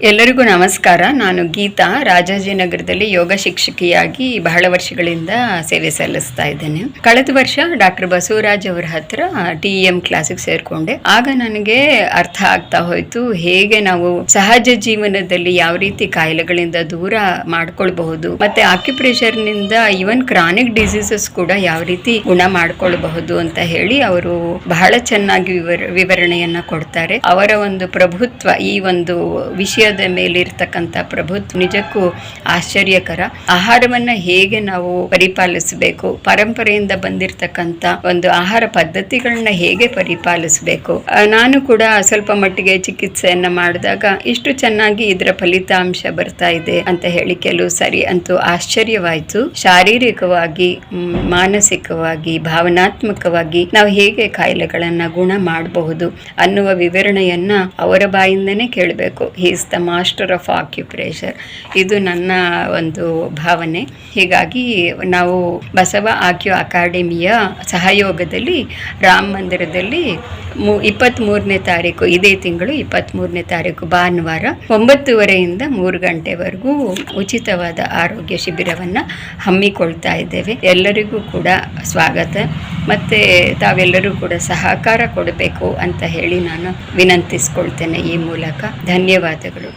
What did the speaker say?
ಎಲ್ಲರಿಗೂ ನಮಸ್ಕಾರ. ನಾನು ಗೀತಾ, ರಾಜಾಜಿನಗರದಲ್ಲಿ ಯೋಗ ಶಿಕ್ಷಕಿಯಾಗಿ ಬಹಳ ವರ್ಷಗಳಿಂದ ಸೇವೆ ಸಲ್ಲಿಸ್ತಾ ಇದ್ದೇನೆ. ಕಳೆದ ವರ್ಷ ಡಾಕ್ಟರ್ ಬಸವರಾಜ್ ಅವರ ಹತ್ರ ಟಿ ಎಂ ಕ್ಲಾಸಿಗೆ ಸೇರ್ಕೊಂಡೆ. ಆಗ ನನಗೆ ಅರ್ಥ ಆಗ್ತಾ ಹೋಯ್ತು, ಹೇಗೆ ನಾವು ಸಹಜ ಜೀವನದಲ್ಲಿ ಯಾವ ರೀತಿ ಕಾಯಿಲೆಗಳಿಂದ ದೂರ ಮಾಡ್ಕೊಳ್ಬಹುದು, ಮತ್ತೆ ಆಕ್ಯುಪ್ರೆಷರ್ನಿಂದ ಇವನ್ ಕ್ರಾನಿಕ್ ಡಿಸೀಸಸ್ ಕೂಡ ಯಾವ ರೀತಿ ಗುಣ ಮಾಡ್ಕೊಳ್ಬಹುದು ಅಂತ ಹೇಳಿ ಅವರು ಬಹಳ ಚೆನ್ನಾಗಿ ವಿವರ, ವಿವರಣೆಯನ್ನ ಕೊಡ್ತಾರೆ. ಅವರ ಒಂದು ಪ್ರಭುತ್ವ ಈ ಒಂದು ವಿಷಯದ ಮೇಲಿರ್ತಕ್ಕಂಥ ಪ್ರಭುತ್ವ ನಿಜಕ್ಕೂ ಆಶ್ಚರ್ಯಕರ. ಆಹಾರವನ್ನ ಹೇಗೆ ನಾವು ಪರಿಪಾಲಿಸಬೇಕು, ಪರಂಪರೆಯಿಂದ ಬಂದಿರತಕ್ಕಂಥ ಒಂದು ಆಹಾರ ಪದ್ಧತಿಗಳನ್ನ ಹೇಗೆ ಪರಿಪಾಲಿಸಬೇಕು. ನಾನು ಕೂಡ ಸ್ವಲ್ಪ ಮಟ್ಟಿಗೆ ಚಿಕಿತ್ಸೆಯನ್ನ ಮಾಡಿದಾಗ ಇಷ್ಟು ಚೆನ್ನಾಗಿ ಇದರ ಫಲಿತಾಂಶ ಬರ್ತಾ ಇದೆ ಅಂತ ಹೇಳಿ ಕೆಲವು ಸರಿ ಅಂತೂ ಆಶ್ಚರ್ಯವಾಯಿತು. ಶಾರೀರಿಕವಾಗಿ ಮಾನಸಿಕವಾಗಿ, ಭಾವನಾತ್ಮಕವಾಗಿ ನಾವು ಹೇಗೆ ಕಾಯಿಲೆಗಳನ್ನ ಗುಣ ಮಾಡಬಹುದು ಅನ್ನುವ ವಿವರಣೆಯನ್ನ ಅವರ ಬಾಯಿಂದನೇ ಕೇಳಬೇಕು. Is the master of acupressure ಇದು ನನ್ನ ಒಂದು ಭಾವನೆ. ಹೀಗಾಗಿ ನಾವು ಬಸವ ಆಕ್ಯು ಅಕಾಡೆಮಿಯ ಸಹಯೋಗದಲ್ಲಿ ರಾಮ ಮಂದಿರದಲ್ಲಿ ಮೂ ಇಪ್ಪತ್ತ್ಮೂರನೇ ತಾರೀಕು, ಇದೇ ತಿಂಗಳು ಇಪ್ಪತ್ತ್ಮೂರನೇ ತಾರೀಕು, ಭಾನುವಾರ ಒಂಬತ್ತುವರೆಯಿಂದ ಮೂರು ಗಂಟೆವರೆಗೂ ಉಚಿತವಾದ ಆರೋಗ್ಯ ಶಿಬಿರವನ್ನು ಹಮ್ಮಿಕೊಳ್ತಾ ಇದ್ದೇವೆ. ಎಲ್ಲರಿಗೂ ಕೂಡ ಸ್ವಾಗತ. ಮತ್ತು ತಾವೆಲ್ಲರೂ ಕೂಡ ಸಹಕಾರ ಕೊಡಬೇಕು ಅಂತ ಹೇಳಿ ನಾನು ವಿನಂತಿಸ್ಕೊಳ್ತೇನೆ ಈ ಮೂಲಕ. ಧನ್ಯವಾದಗಳು.